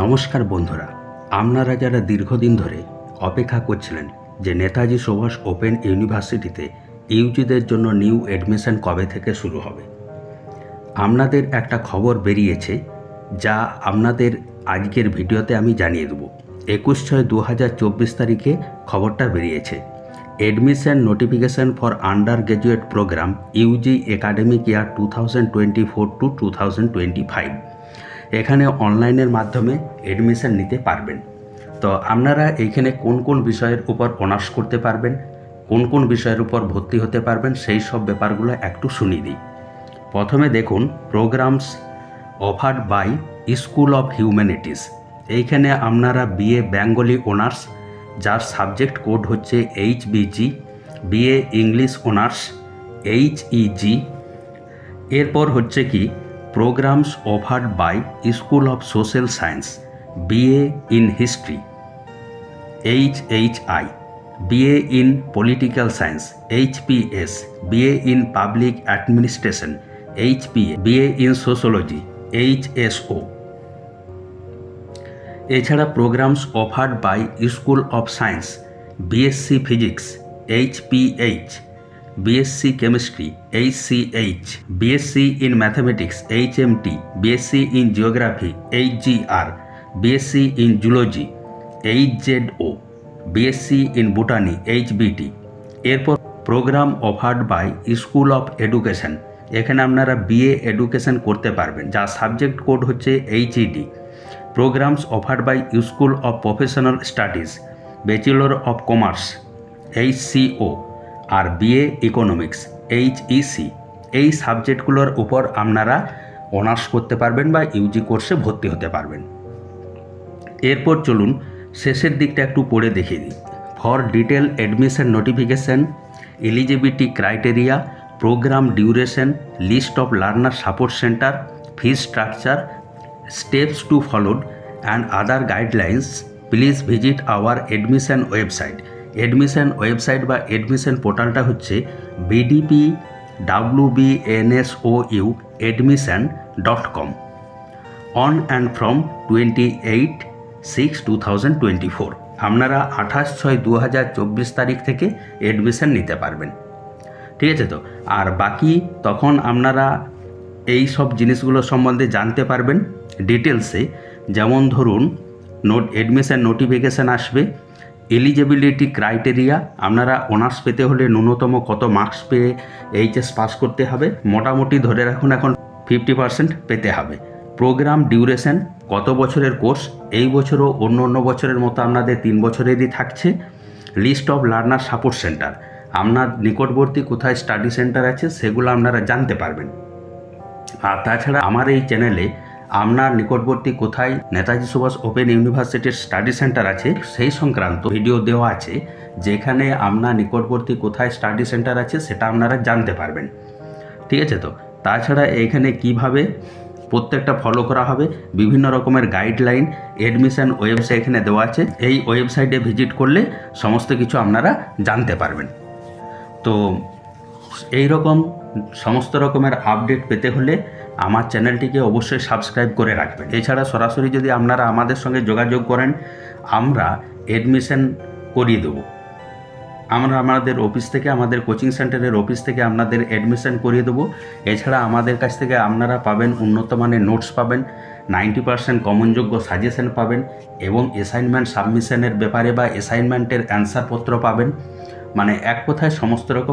নমস্কার বন্ধুরা, আপনারা যারা দীর্ঘদিন ধরে অপেক্ষা করছিলেন যে নেতাজি সুভাষ ওপেন ইউনিভার্সিটিতে ইউজিদের জন্য নিউ অ্যাডমিশন কবে থেকে শুরু হবে, আপনাদের একটা খবর বেরিয়েছে যা আপনাদের আজকের ভিডিওতে আমি জানিয়ে দেবো। একুশ ছয় দু তারিখে খবরটা বেরিয়েছে। Admission notification for undergraduate programme UG academic year two thousand twenty four to two thousand twenty five এখানে অনলাইনের মাধ্যমে এডমিশন নিতে পারবেন। তো আপনারা এইখানে কোন কোন বিষয়ের উপর অনার্স করতে পারবেন, কোন কোন বিষয়ের উপর ভর্তি হতে পারবেন, সেই সব ব্যাপারগুলো একটু শুনিয়ে দিই। প্রথমে দেখুন programmes offered by school of humanities এইখানে আপনারা বিএ বেঙ্গলি অনার্স যার সাবজেক্ট কোড হচ্ছে H BG BA English honours H EG এরপর হচ্ছে কি BA in history H H I BA in political science H P S BA in public administration H P BA in sociology H S O এছাড়া programmes offered by school of science BSc physics H P H BSc chemistry H C H BSc in mathematics H M T BSc in geography H G R BSc in zoology H Z O BSc in botany H BT এরপর programme offered by school of education এখানে আপনারা BA education করতে পারবেন যা subject code হচ্ছে HED programmes offered by school of professional studies bachelor of commerce H CO R BA economics H EC এই সাবজেক্টগুলোর উপর আপনারা অনার্স করতে পারবেন বা ইউজি কোর্সে ভর্তি হতে পারবেন। এরপর চলুন শেষের দিকটা একটু পড়ে দেখিয়ে দিই। For detail admission notification eligibility criteria programme duration list of learner support centre fee structure steps to followed and other guidelines please visit our admission website admission website বা অ্যাডমিশন পোর্টালটা হচ্ছে BDP W B N S O U admission dot com on and from twenty eight six two thousand twenty four আপনারা আঠাশ ছয় দু হাজার চব্বিশ তারিখ থেকে অ্যাডমিশন নিতে পারবেন। ঠিক আছে তো? আর বাকি তখন আপনারা এই সব জিনিসগুলো সম্বন্ধে জানতে পারবেন। ডিটেলসে যেমন ধরুন নোট অ্যাডমিশন নোটিফিকেশান আসবে এলিজিবিলিটি ক্রাইটেরিয়া আপনারা অনার্স পেতে হলে ন্যূনতম কত মার্কস পেয়ে এইচএস পাস করতে হবে। মোটামুটি ধরে রাখুন এখন ফিফটি পার্সেন্ট পেতে হবে। প্রোগ্রাম ডিউরেশন কত বছরের কোর্স এই বছরও অন্য অন্য বছরের মতো আপনাদের তিন বছরেরই থাকছে। List of learner support centre আপনার নিকটবর্তী কোথায় স্টাডি সেন্টার আছে, সেগুলো আপনারা জানতে পারবেন। আর তাছাড়া আমার এই চ্যানেলে আপনার নিকটবর্তী কোথায় নেতাজি সুভাষ ওপেন ইউনিভার্সিটির স্টাডি সেন্টার আছে, সেই সংক্রান্ত ভিডিও দেওয়া আছে, যেখানে আপনার নিকটবর্তী কোথায় স্টাডি সেন্টার আছে সেটা আপনারা জানতে পারবেন। ঠিক আছে তো? তাছাড়া এখানে কীভাবে প্রত্যেকটা ফলো করা হবে, বিভিন্ন রকমের গাইডলাইন অ্যাডমিশন ওয়েবসাইট এখানে দেওয়া আছে, এই ওয়েবসাইটে ভিজিট করলে সমস্ত কিছু আপনারা জানতে পারবেন। তো এই রকম সমস্ত রকমের আপডেট পেতে হলে আমার চ্যানেলটিকে অবশ্যই সাবস্ক্রাইব করে রাখবেন। এছাড়া সরাসরি যদি আপনারা আমাদের সঙ্গে যোগাযোগ করেন, আমরা অ্যাডমিশন করিয়ে দেবো। আমরা আমাদের অফিস থেকে, আমাদের কোচিং সেন্টারের অফিস থেকে আপনাদের অ্যাডমিশন করিয়ে দেবো। এছাড়া আমাদের কাছ থেকে আপনারা পাবেন উন্নত মানের নোটস পাবেন নাইনটি পার্সেন্ট কমনযোগ্য সাজেশন পাবেন এবং অ্যাসাইনমেন্ট সাবমিশনের ব্যাপারে বা অ্যাসাইনমেন্টের অ্যান্সারপত্র পাবেন। মানে এক কথায় সমস্ত রকম